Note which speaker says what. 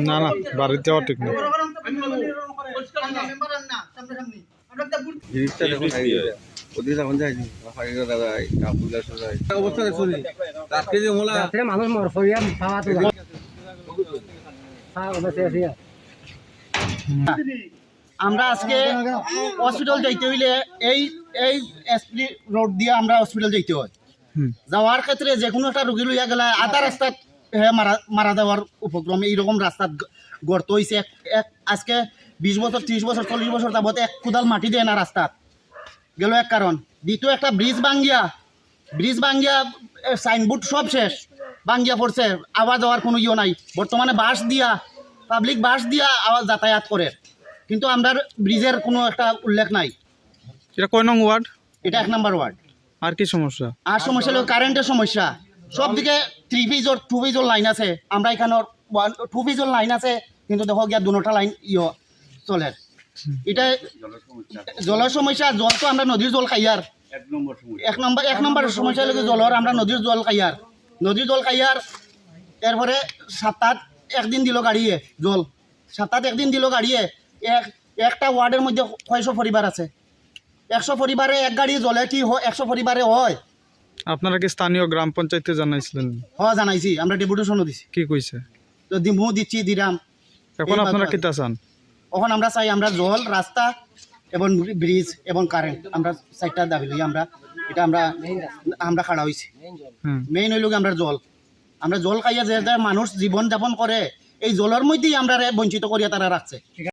Speaker 1: না না বাড়িতে যাওয়া ঠিক না
Speaker 2: মানুষ খাওয়া তো
Speaker 3: আমরা আজকে হসপিটাল যাইতে হইলে এই এই এসপি রোড দিয়ে আমরা হসপিটাল যাইতে হয়। যাওয়ার ক্ষেত্রে যে কোনো একটা রুগী লইয়া গেলে আধা রাস্তাত হে মারা মারা যাওয়ার উপক্রমে এইরকম রাস্তাত গ- গর্ত হয়েছে এক এক আজকে বিশ বছর ত্রিশ বছর চল্লিশ বছর যাবত এক কোদাল মাটি দেয় না রাস্তাত। গেল এক কারণ। দ্বিতীয় একটা ব্রিজ ভাঙ্গিয়া ব্রিজ ভাঙ্গিয়া সাইনবোর্ড সব শেষ। ভাঙ্গিয়া পড়ছে আওয়াজ যাওয়ার কোনো ইয়ে নাই। বর্তমানে বাস দিয়া পাবলিক বাস দিয়া আওয়াজ যাতায়াত করে। কিন্তু আমরা ব্রিজের কোনো একটা উল্লেখ নাই।
Speaker 1: এটা কয় নং ওয়ার্ড?
Speaker 3: এটা এক নম্বর ওয়ার্ড।
Speaker 1: আর কি সমস্যা?
Speaker 3: আর সমস্যা হলো কারেন্টের সমস্যা। সব দিকে three phase two phase line আছে। আমরা এখানে টু ফিজর লাইন আছে কিন্তু দেখো গিয়া দুটা লাইন ইয়ে চলে। এটা জলের সমস্যা জল তো আমরা নদীর জল খাই আর। এক নম্বর এক নম্বর সমস্যা হলো জলের আমরা নদীর জল খাই আর। নদীর জল খাই আর এরপরে সাতাত একদিন দিল গাড়িয়ে জল। সাতাত একদিন দিল গাড়িয়ে এক একটা ওয়ার্ডের মধ্যে কয়শো পরিবার আছে? একশো পরিবারে এক গাড়ি জলে কি হয় একশো পরিবারে হয়?
Speaker 1: আপনারা কি স্থানীয় গ্রাম পঞ্চায়েতে জানাইছিলেন?
Speaker 3: হ জানাইছি। আমরা ডেপুটেশনও দিছি।
Speaker 1: কি কইছে?
Speaker 3: যদি দিমু দিচ্ছি দিরাম।
Speaker 1: এখন আপনারা। কিতা চান?
Speaker 3: তখন আমরা চাই আমরা জল রাস্তা এবং ব্রিজ এবং কারেন্ট আমরা চারটা দাবি লই আমরা এটা আমরা আমরা খাড়া হয়েছি
Speaker 1: হ্যাঁ।
Speaker 3: মেইন হইল আমরা জল। আমরা জল খাইয়া যে মানুষ জীবন যাপন করে এই জলের মধ্যেই আমরা বঞ্চিত করিয়া তারা রাখছে।